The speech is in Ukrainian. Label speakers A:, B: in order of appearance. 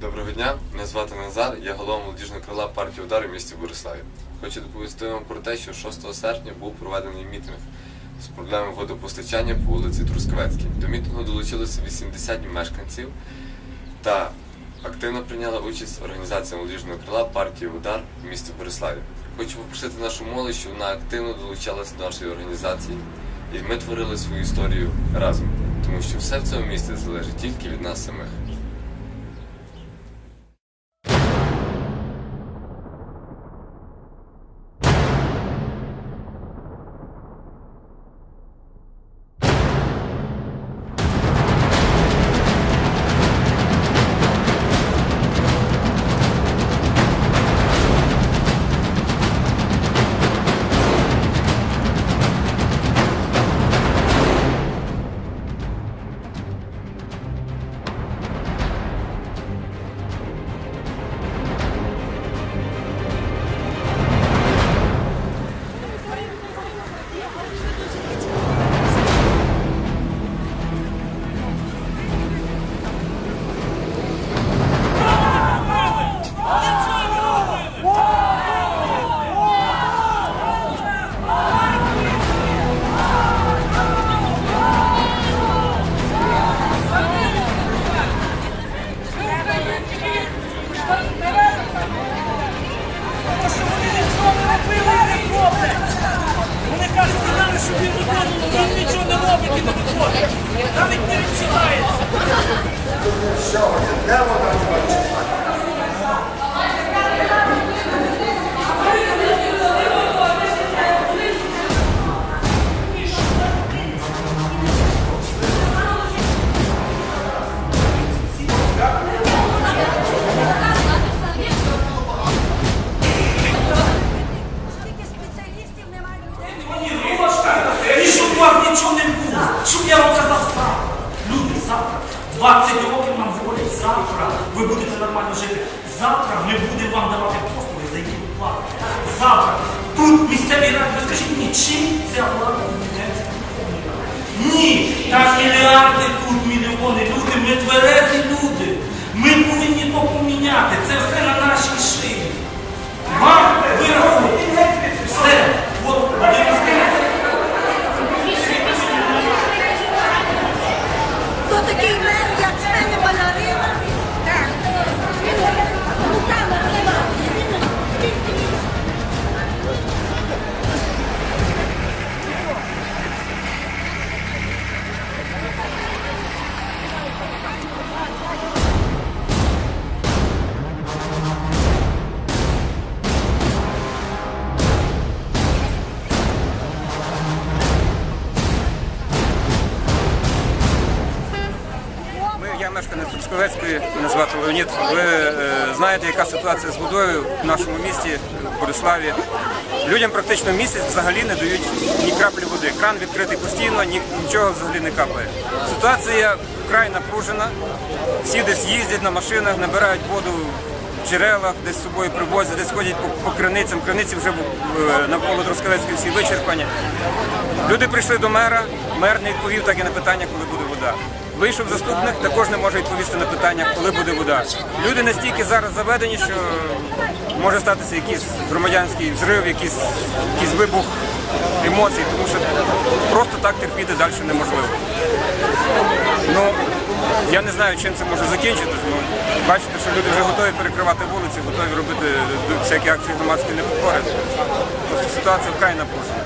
A: Доброго дня, мене звати Назар, я голова молодіжного крила партії Удар у місті Бориславі. Хочу доповісти вам про те, що 6 серпня був проведений мітинг з проблемою водопостачання по вулиці Трускавецькій. До мітингу долучилося 80 мешканців та активно прийняла участь організація молодіжного крила партії Удар в місті Бориславі. Хочу попросити нашу молодь, щоб вона активно долучалася до нашої організації, і ми творили свою історію разом, тому що все в цьому місті залежить тільки від нас самих.
B: Нічого не робить і не виконує. Навіть не відчувається.
C: Скільки спеціалістів немає людей.
B: І щоб у вас нічого не було. Щоб я вам казав завтра. Люди, завтра. 20 років нам говорять, завтра ви будете нормально жити. Завтра ми будемо вам давати послуги, за які ви платите. Завтра. Тут місцеві ради, ви скажіть мені, чим ця влада міняється? Ні, там мільярди, тут мільйони. Люди, ми тверезі люди. Ми
D: я мешканець Трускавецької, мене звати Леонід. Ви е, знаєте, яка ситуація з водою в нашому місті, в Бориславі. Людям практично місяць взагалі не дають ні краплі води. Кран відкритий постійно, нічого взагалі не капає. Ситуація вкрай напружена. Всі десь їздять на машинах, набирають воду в джерелах, десь з собою привозять, десь ходять по, по криницям. Криниці вже е, навколо Трускавецької всі вичерпані. Люди прийшли до мера, мер не відповів так і на питання, коли буде вода. Вийшов заступник, також не може відповісти на питання, коли буде вода. Люди настільки зараз заведені, що може статися якийсь громадянський взрив, якийсь, якийсь вибух емоцій, тому що просто так терпіти далі неможливо. Ну, я не знаю, чим це може закінчитися. Ну, бачите, що люди вже готові перекривати вулиці, готові робити всякі акції громадської непокори. Ситуація вкрай напружена.